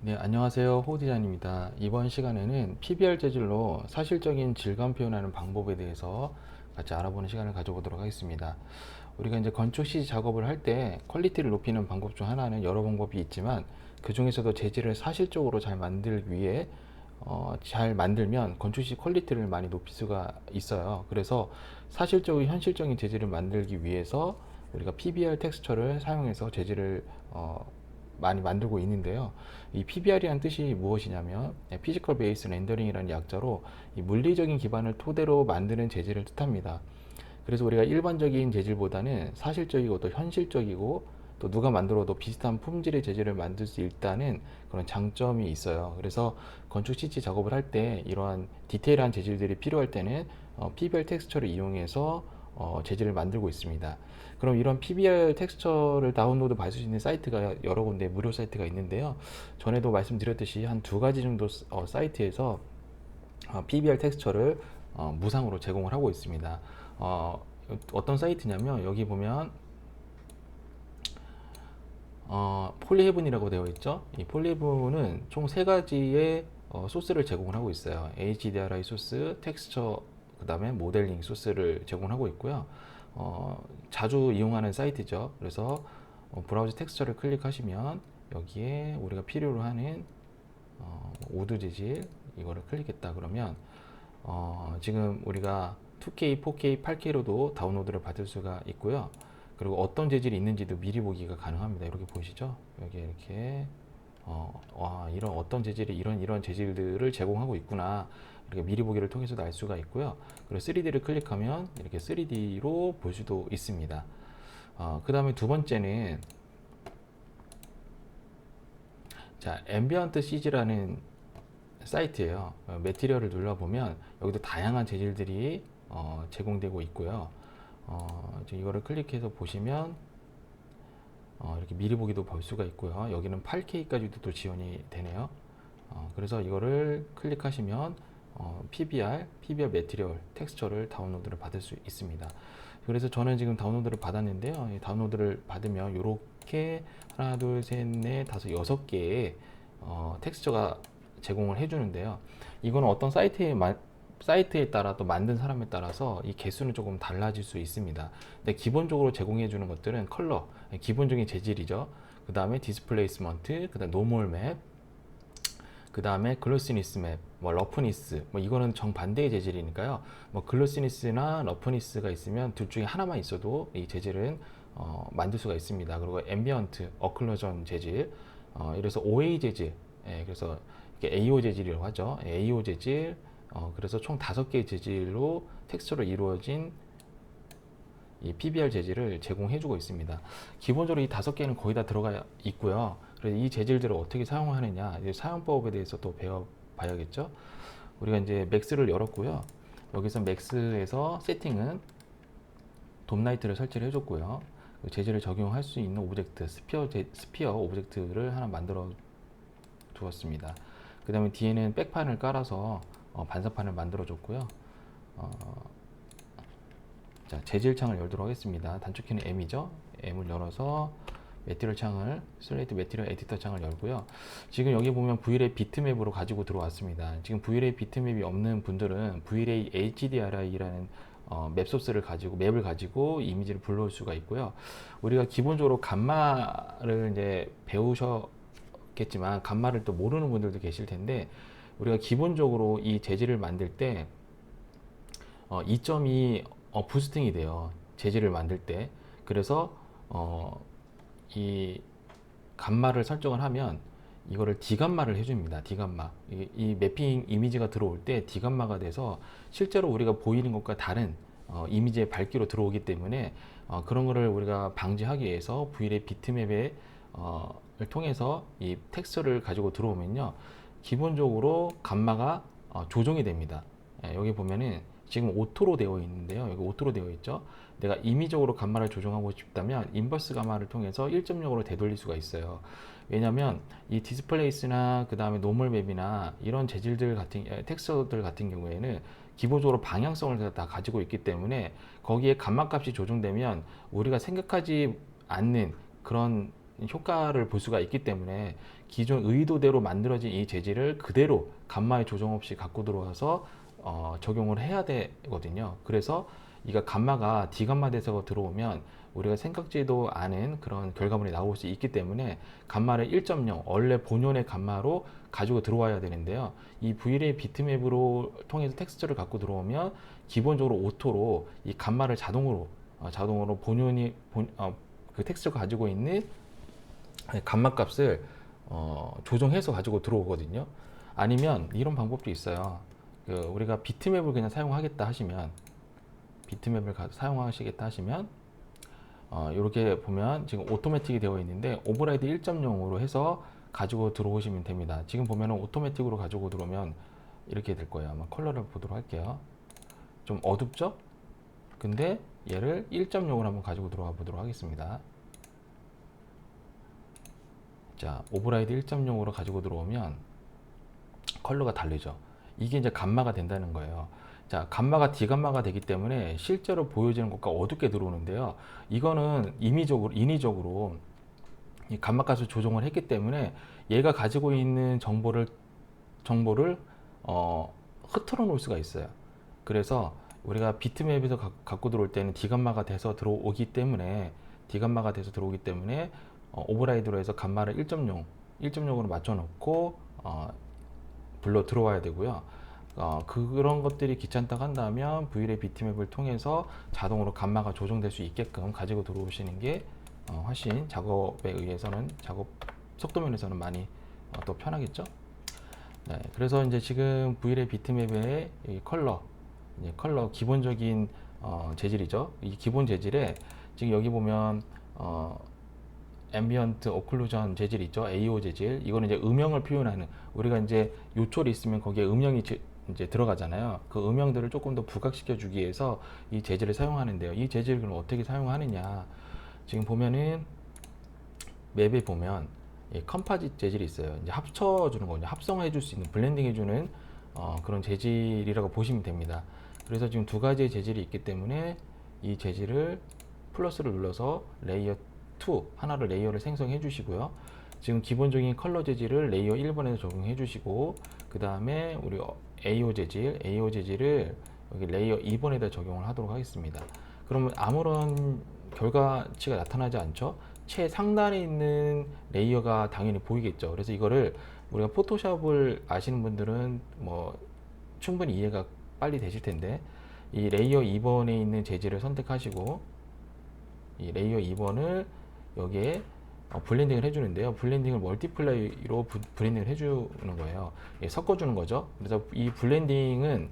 네, 안녕하세요. 호디잔입니다. 이번 시간에는 PBR 재질로 사실적인 질감 표현하는 방법에 대해서 같이 알아보는 시간을 가져보도록 하겠습니다. 우리가 이제 건축 CG 작업을 할 때 퀄리티를 높이는 방법 중 하나는 여러 방법이 있지만 그 중에서도 재질을 사실적으로 잘 만들기 위해 어, 잘 만들면 건축 시 퀄리티를 많이 높일 수가 있어요. 그래서 사실적인 현실적인 재질을 만들기 위해서 우리가 PBR 텍스처를 사용해서 재질을 어, 많이 만들고 있는데요. 이 PBR이라는 뜻이 무엇이냐면 피지컬 베이스 렌더링이라는 약자로 이 물리적인 기반을 토대로 만드는 재질을 뜻합니다. 그래서 우리가 일반적인 재질보다는 사실적이고 또 현실적이고 또 누가 만들어도 비슷한 품질의 재질을 만들 수 있다는 그런 장점이 있어요. 그래서 건축 CG 작업을 할 때 이러한 디테일한 재질들이 필요할 때는 어, PBR 텍스처를 이용해서 어, 재질을 만들고 있습니다. 그럼 이런 PBR 텍스처를 다운로드 받을 수 있는 사이트가 여러 군데 무료 사이트가 있는데요. 전에도 말씀드렸듯이 한 두 가지 정도 어, 사이트에서 어, PBR 텍스처를 어, 무상으로 제공을 하고 있습니다. 어, 어떤 사이트냐면 여기 보면 어, 폴리헤븐이라고 되어 있죠. 이 폴리헤븐은 총 세 가지의 어, 소스를 제공을 하고 있어요. HDRI 소스, 텍스처, 그 다음에 모델링 소스를 제공하고 있고요. 어, 자주 이용하는 사이트죠. 그래서 어, 브라우저 텍스처를 클릭하시면 여기에 우리가 필요로 하는 어, 우드 재질 이거를 클릭했다 그러면 어, 지금 우리가 2K, 4K, 8K로도 다운로드를 받을 수가 있고요. 그리고 어떤 재질이 있는지도 미리 보기가 가능합니다. 이렇게 보시죠. 여기 이렇게 어, 와, 이런 어떤 재질이 이런 이런 재질들을 제공하고 있구나. 이렇게 미리 보기를 통해서도 알 수가 있고요. 그리고 3D를 클릭하면 이렇게 3D로 볼 수도 있습니다. 어, 그 다음에 두 번째는 자, 앰비언트 CG라는 사이트예요. 어, 매티리얼을 눌러보면 여기도 다양한 재질들이 어, 제공되고 있고요. 어, 이거를 클릭해서 보시면 어, 이렇게 미리 보기도 볼 수가 있고요. 여기는 8K까지도 또 지원이 되네요. 어, 그래서 이거를 클릭하시면 어, PBR, PBR 매티리얼 텍스처를 다운로드를 받을 수 있습니다. 그래서 저는 지금 다운로드를 받았는데요. 이 다운로드를 받으면 이렇게 하나, 둘, 셋, 넷, 다섯, 여섯 개의 어, 텍스처가 제공을 해주는데요. 이거는 어떤 사이트에 마, 사이트에 따라 또 만든 사람에 따라서 이 개수는 조금 달라질 수 있습니다. 근데 기본적으로 제공해 주는 것들은 컬러, 기본적인 재질이죠. 그 다음에 디스플레이스먼트, 그 다음 노멀 맵, 그 다음에 글로시니스 맵, 뭐 러프니스, 뭐 이거는 정반대의 재질이니까요. 뭐 글로시니스나 러프니스가 있으면 둘 중에 하나만 있어도 이 재질은 어, 만들 수가 있습니다. 그리고 앰비언트, 어클루전 재질, 어, 이래서 OA 재질, 예, 그래서 이게 AO 재질이라고 하죠. 예, AO 재질, 어, 그래서 총 다섯 개의 재질로 텍스처로 이루어진 이 PBR 재질을 제공해주고 있습니다. 기본적으로 이 다섯 개는 거의 다 들어가 있고요. 그래서 이 재질들을 어떻게 사용하느냐, 사용법에 대해서 또 배워봐야겠죠. 우리가 이제 맥스를 열었고요. 여기서 맥스에서 세팅은 돔라이트를 설치를 해줬고요. 그 재질을 적용할 수 있는 오브젝트, 스피어, 제, 스피어 오브젝트를 하나 만들어 두었습니다. 그 다음에 뒤에는 백판을 깔아서 어, 반사판을 만들어 줬고요. 어, 자, 재질 창을 열도록 하겠습니다. 단축키는 M이죠. M을 열어서 매티리얼 창을 슬레이트 매티리얼 에디터 창을 열고요. 지금 여기 보면 V-Ray 비트맵으로 가지고 들어왔습니다. 지금 V-Ray 비트맵이 없는 분들은 V-Ray HDRI라는 어, 맵 소스를 가지고 맵을 가지고 이미지를 불러올 수가 있고요. 우리가 기본적으로 감마를 이제 배우셨겠지만 감마를 또 모르는 분들도 계실 텐데 우리가 기본적으로 이 재질을 만들 때 어, 2.2 어, 부스팅이 돼요. 재질을 만들 때. 그래서 어, 이 감마를 설정을 하면 이거를 D감마를 해줍니다. D감마. 이, 이 매핑 이미지가 들어올 때 D감마가 돼서 실제로 우리가 보이는 것과 다른 어, 이미지의 밝기로 들어오기 때문에 어, 그런 거를 우리가 방지하기 위해서 V-Ray 비트맵에 어, 을 통해서 이 텍스처를 가지고 들어오면요. 기본적으로 감마가 어, 조정이 됩니다. 예, 여기 보면은 지금 오토로 되어 있는데요. 여기 오토로 되어 있죠. 내가 임의적으로 감마를 조정하고 싶다면 인버스 감마를 통해서 1.0으로 되돌릴 수가 있어요. 왜냐하면 이 디스플레이스나 그 다음에 노멀 맵이나 이런 재질들 같은 텍스처들 같은 경우에는 기본적으로 방향성을 다 가지고 있기 때문에 거기에 감마 값이 조정되면 우리가 생각하지 않는 그런 효과를 볼 수가 있기 때문에 기존 의도대로 만들어진 이 재질을 그대로 감마의 조정 없이 갖고 들어와서 어, 적용을 해야 되거든요. 그래서 이가 감마가 디감마 돼서 들어오면 우리가 생각지도 않은 그런 결과물이 나올 수 있기 때문에 감마를 1.0 원래 본연의 감마로 가지고 들어와야 되는데요. 이 Vray 비트맵으로 통해서 텍스처를 갖고 들어오면 기본적으로 오토로 이 감마를 자동으로 어, 자동으로 본연이 본, 어, 그 텍스처가 가지고 있는 감마 값을 어, 조정해서 가지고 들어오거든요. 아니면 이런 방법도 있어요. 그 우리가 비트맵을 그냥 사용하겠다 하시면 비트맵을 가- 사용하시겠다 하시면 어, 이렇게 보면 지금 오토매틱이 되어 있는데 오버라이드 1.0으로 해서 가지고 들어오시면 됩니다. 지금 보면은 오토매틱으로 가지고 들어오면 이렇게 될 거예요. 아마 컬러를 보도록 할게요. 좀 어둡죠? 근데 얘를 1.0으로 한번 가지고 들어가 보도록 하겠습니다. 자, 오버라이드 1.0으로 가지고 들어오면 컬러가 다르죠. 이게 이제 감마가 된다는 거예요. 자, 감마가 디감마가 되기 때문에 실제로 보여지는 것과 어둡게 들어오는데요. 이거는 임의적으로, 인위적으로 이 감마 값을 조정을 했기 때문에 얘가 가지고 있는 정보를 정보를 어, 흐트러 놓을 수가 있어요. 그래서 우리가 비트맵에서 가- 갖고 들어올 때는 디감마가 돼서 들어오기 때문에 디감마가 돼서 들어오기 때문에 어, 오버라이드로 해서 감마를 1.0 1.0으로 맞춰 놓고 어, 불러 들어와야 되고요. 어, 그런 것들이 귀찮다고 한다면 Vray 비트맵을 통해서 자동으로 감마가 조정될 수 있게끔 가지고 들어오시는 게 어, 훨씬 작업에 의해서는 작업 속도 면에서는 많이 어, 또 편하겠죠. 네, 그래서 이제 지금 Vray 비트맵의 이 컬러, 컬러 기본적인 어, 재질이죠. 이 기본 재질에 지금 여기 보면 어, 앰비언트 오클루전 재질 있죠. AO 재질. 이거는 이제 음영을 표현하는 우리가 이제 요철이 있으면 거기에 음영이 제- 이제 들어가잖아요. 그 음영들을 조금 더 부각시켜 주기 위해서 이 재질을 사용하는데요. 이 재질을 그럼 어떻게 사용하느냐? 지금 보면은 맵에 보면 이 컴파짓 재질이 있어요. 이제 합쳐 주는 거죠. 합성해 줄 수 있는 블렌딩 해 주는 어, 그런 재질이라고 보시면 됩니다. 그래서 지금 두 가지의 재질이 있기 때문에 이 재질을 플러스를 눌러서 레이어 2 하나를 레이어를 생성해 주시고요. 지금 기본적인 컬러 재질을 레이어 1번에서 적용해 주시고 그 다음에 우리 AO 재질, AO 재질을 여기 레이어 2번에다 적용을 하도록 하겠습니다. 그러면 아무런 결과치가 나타나지 않죠? 최상단에 있는 레이어가 당연히 보이겠죠. 그래서 이거를 우리가 포토샵을 아시는 분들은 뭐 충분히 이해가 빨리 되실 텐데 이 레이어 2번에 있는 재질을 선택하시고 이 레이어 2번을 여기에 어, 블렌딩을 해주는데요. 블렌딩을 멀티플라이로 부- 블렌딩을 해주는 거예요. 예, 섞어주는 거죠. 그래서 이 블렌딩은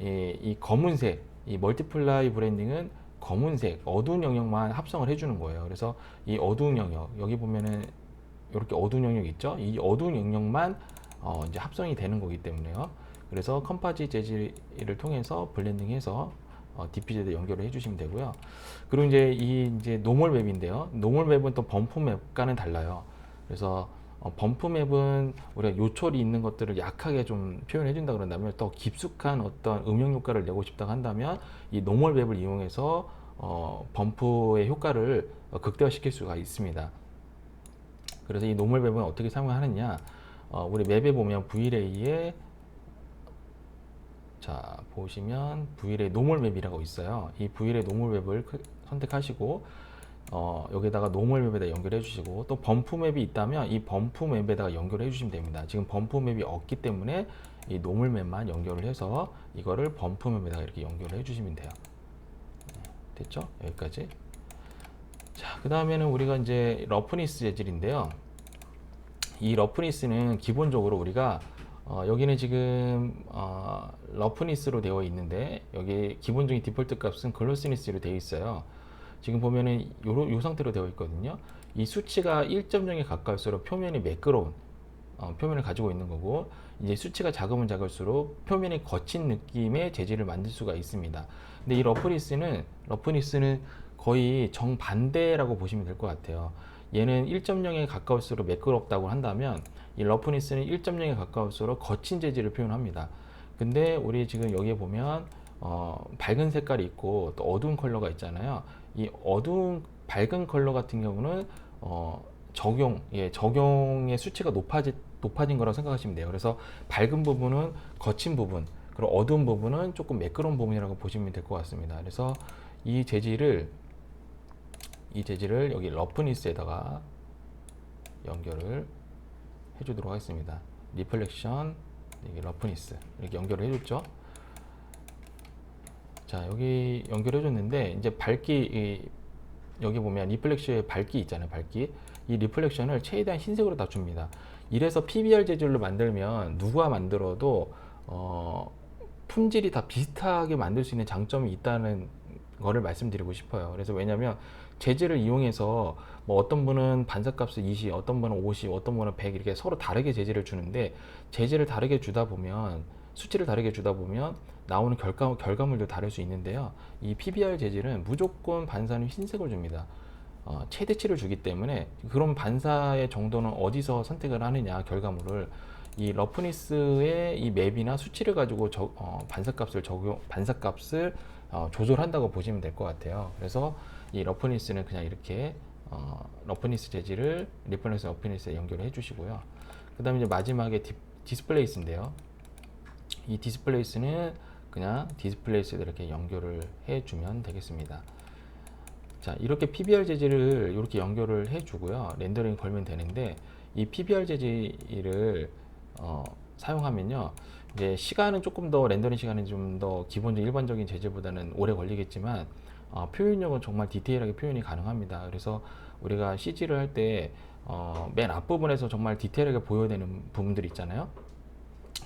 이, 이 검은색, 이 멀티플라이 블렌딩은 검은색, 어두운 영역만 합성을 해주는 거예요. 그래서 이 어두운 영역, 여기 보면은 이렇게 어두운 영역 있죠? 이 어두운 영역만 어, 이제 합성이 되는 거기 때문에요. 그래서 컴파지 재질을 통해서 블렌딩해서 어, 디피저에 연결을 해주시면 되고요. 그리고 이제 이 이제 노멀 맵인데요. 노멀 맵은 또 범프 맵과는 달라요. 그래서 어, 범프 맵은 우리가 요철이 있는 것들을 약하게 좀 표현해 준다 그런다면 더 깊숙한 어떤 음영 효과를 내고 싶다 한다면 이 노멀 맵을 이용해서 어, 범프의 효과를 어, 극대화시킬 수가 있습니다. 그래서 이 노멀 맵은 어떻게 사용하느냐? 어, 우리 맵에 보면 Vlay에 자 보시면 Vray 노멀 맵이라고 있어요. 이 Vray 노멀 맵을 크- 선택하시고 어, 여기다가 노멀 맵에다 연결해 주시고 또 범프 맵이 있다면 이 범프 맵에다가 연결해 주시면 됩니다. 지금 범프 맵이 없기 때문에 이 노멀 맵만 연결을 해서 이거를 범프 맵에다가 이렇게 연결해 주시면 돼요. 네, 됐죠? 여기까지. 자, 그 다음에는 우리가 이제 러프니스 재질인데요. 이 러프니스는 기본적으로 우리가 어, 여기는 지금 어, 러프니스로 되어 있는데 여기 기본적인 디폴트 값은 글로시니스로 되어 있어요. 지금 보면은 요로, 요 상태로 되어 있거든요. 이 수치가 1.0에 가까울수록 표면이 매끄러운 어, 표면을 가지고 있는 거고 이제 수치가 작으면 작을수록 표면이 거친 느낌의 재질을 만들 수가 있습니다. 근데 이 러프니스는 러프니스는 거의 정반대라고 보시면 될 것 같아요. 얘는 1.0에 가까울수록 매끄럽다고 한다면 이 러프니스는 1.0에 가까울수록 거친 재질을 표현합니다. 근데 우리 지금 여기에 보면 어, 밝은 색깔이 있고 또 어두운 컬러가 있잖아요. 이 어두운 밝은 컬러 같은 경우는 어, 적용, 예, 적용의 수치가 높아지, 높아진 거라고 생각하시면 돼요. 그래서 밝은 부분은 거친 부분, 그리고 어두운 부분은 조금 매끄러운 부분이라고 보시면 될 것 같습니다. 그래서 이 재질을 이 재질을 여기 러프니스에다가 연결을 해주도록 하겠습니다. 리플렉션, 여기 러프니스 이렇게 연결을 해줬죠. 자 여기 연결해줬는데 이제 밝기 이, 여기 보면 리플렉션의 밝기 있잖아요. 밝기 이 리플렉션을 최대한 흰색으로 다 줍니다. 이래서 PBR 재질로 만들면 누가 만들어도 어, 품질이 다 비슷하게 만들 수 있는 장점이 있다는 거를 말씀드리고 싶어요. 그래서 왜냐하면 재질을 이용해서 뭐 어떤 분은 반사값을 20, 어떤 분은 50, 어떤 분은 100 이렇게 서로 다르게 재질을 주는데 재질을 다르게 주다 보면 수치를 다르게 주다 보면 나오는 결과, 결과물도 다를 수 있는데요. 이 PBR 재질은 무조건 반사는 흰색을 줍니다. 어, 최대치를 주기 때문에 그런 반사의 정도는 어디서 선택을 하느냐 결과물을 이 러프니스의 이 맵이나 수치를 가지고 저, 어, 반사값을 적용 반사값을 어, 조절한다고 보시면 될 것 같아요. 그래서 이 러프니스는 그냥 이렇게 어, 러프니스 재질을 리퍼런스 러프니스에 연결해 주시고요. 그 다음에 이제 마지막에 디, 디스플레이스인데요. 이 디스플레이스는 그냥 디스플레이스에 이렇게 연결을 해 주면 되겠습니다. 자 이렇게 PBR 재질을 이렇게 연결을 해주고요 렌더링 걸면 되는데 이 PBR 재질을 어, 사용하면요 이제 시간은 조금 더 렌더링 시간은 좀 더 기본적 일반적인 재질보다는 오래 걸리겠지만 어, 표현력은 정말 디테일하게 표현이 가능합니다 그래서 우리가 CG를 할때 어, 맨 앞부분에서 정말 디테일하게 보여야 되는 부분들 있잖아요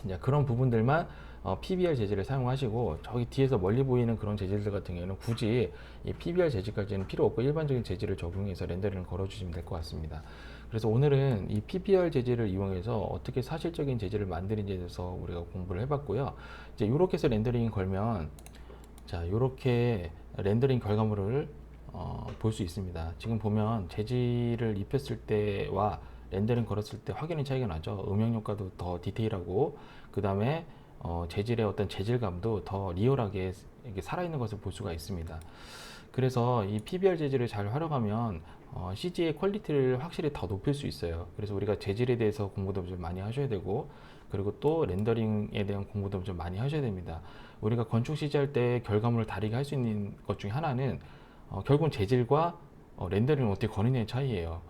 이제 그런 부분들만 어, PBR 재질을 사용하시고 저기 뒤에서 멀리 보이는 그런 재질들 같은 경우는 굳이 이 PBR 재질까지는 필요 없고 일반적인 재질을 적용해서 렌더링을 걸어주시면 될 것 같습니다. 그래서 오늘은 이 PBR 재질을 이용해서 어떻게 사실적인 재질을 만드는지에 대해서 우리가 공부를 해봤고요. 이제 이렇게 해서 렌더링 걸면 자 이렇게 렌더링 결과물을 어, 볼 수 있습니다. 지금 보면 재질을 입혔을 때와 렌더링 걸었을 때 확연히 차이가 나죠. 음영 효과도 더 디테일하고 그 다음에 어, 재질의 어떤 재질감도 더 리얼하게 살아있는 것을 볼 수가 있습니다. 그래서 이 PBR 재질을 잘 활용하면 어, CG의 퀄리티를 확실히 더 높일 수 있어요. 그래서 우리가 재질에 대해서 공부도 좀 많이 하셔야 되고 그리고 또 렌더링에 대한 공부도 좀 많이 하셔야 됩니다. 우리가 건축 할때 결과물을 다르게 할 수 있는 것 중에 하나는 어, 결국은 재질과 어, 렌더링을 어떻게 거느냐의 차이예요.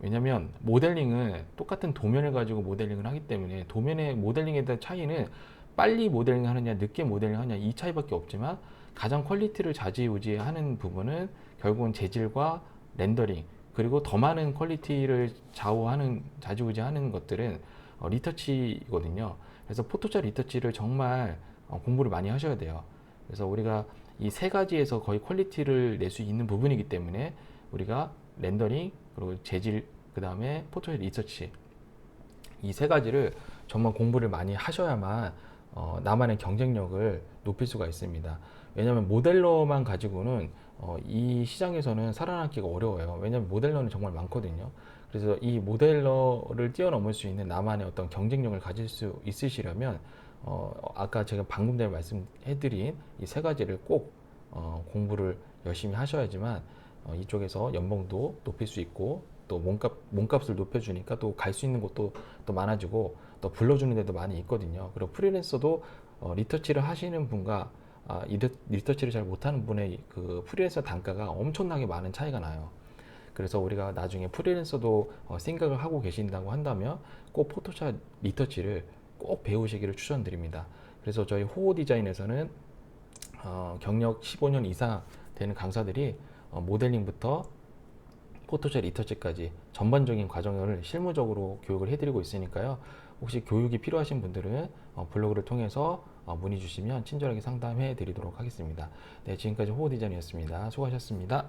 왜냐면 모델링은 똑같은 도면을 가지고 모델링을 하기 때문에 도면의 모델링에 대한 차이는 빨리 모델링 하느냐 늦게 모델링 하느냐 이 차이밖에 없지만 가장 퀄리티를 좌지우지하는 부분은 결국은 재질과 렌더링 그리고 더 많은 퀄리티를 좌우하는 좌지우지하는 것들은 어, 리터치거든요. 그래서 포토샵 리터치를 정말 어, 공부를 많이 하셔야 돼요. 그래서 우리가 이 세 가지에서 거의 퀄리티를 낼 수 있는 부분이기 때문에 우리가 렌더링 그리고 재질 그 다음에 포토샵 리서치 이 세 가지를 정말 공부를 많이 하셔야만 어, 나만의 경쟁력을 높일 수가 있습니다. 왜냐하면 모델러만 가지고는 어, 이 시장에서는 살아남기가 어려워요. 왜냐하면 모델러는 정말 많거든요. 그래서 이 모델러를 뛰어넘을 수 있는 나만의 어떤 경쟁력을 가질 수 있으시려면 어, 아까 제가 방금 전에 말씀해드린 이 세 가지를 꼭 어, 공부를 열심히 하셔야지만 어, 이쪽에서 연봉도 높일 수 있고 또 몸값 몸값을 높여주니까 또 갈 수 있는 곳도 또 많아지고 또 불러주는 데도 많이 있거든요. 그리고 프리랜서도 어, 리터치를 하시는 분과 아, 리터치를 잘 못하는 분의 그 프리랜서 단가가 엄청나게 많은 차이가 나요. 그래서 우리가 나중에 프리랜서도 어, 생각을 하고 계신다고 한다면 꼭 포토샵 리터치를 꼭 배우시기를 추천드립니다. 그래서 저희 호호 디자인에서는 어, 경력 15년 이상 되는 강사들이 어, 모델링부터 포토샵 리터치까지 전반적인 과정을 실무적으로 교육을 해드리고 있으니까요. 혹시 교육이 필요하신 분들은 어, 블로그를 통해서 어, 문의 주시면 친절하게 상담해 드리도록 하겠습니다. 네, 지금까지 호호 디자인이었습니다. 수고하셨습니다.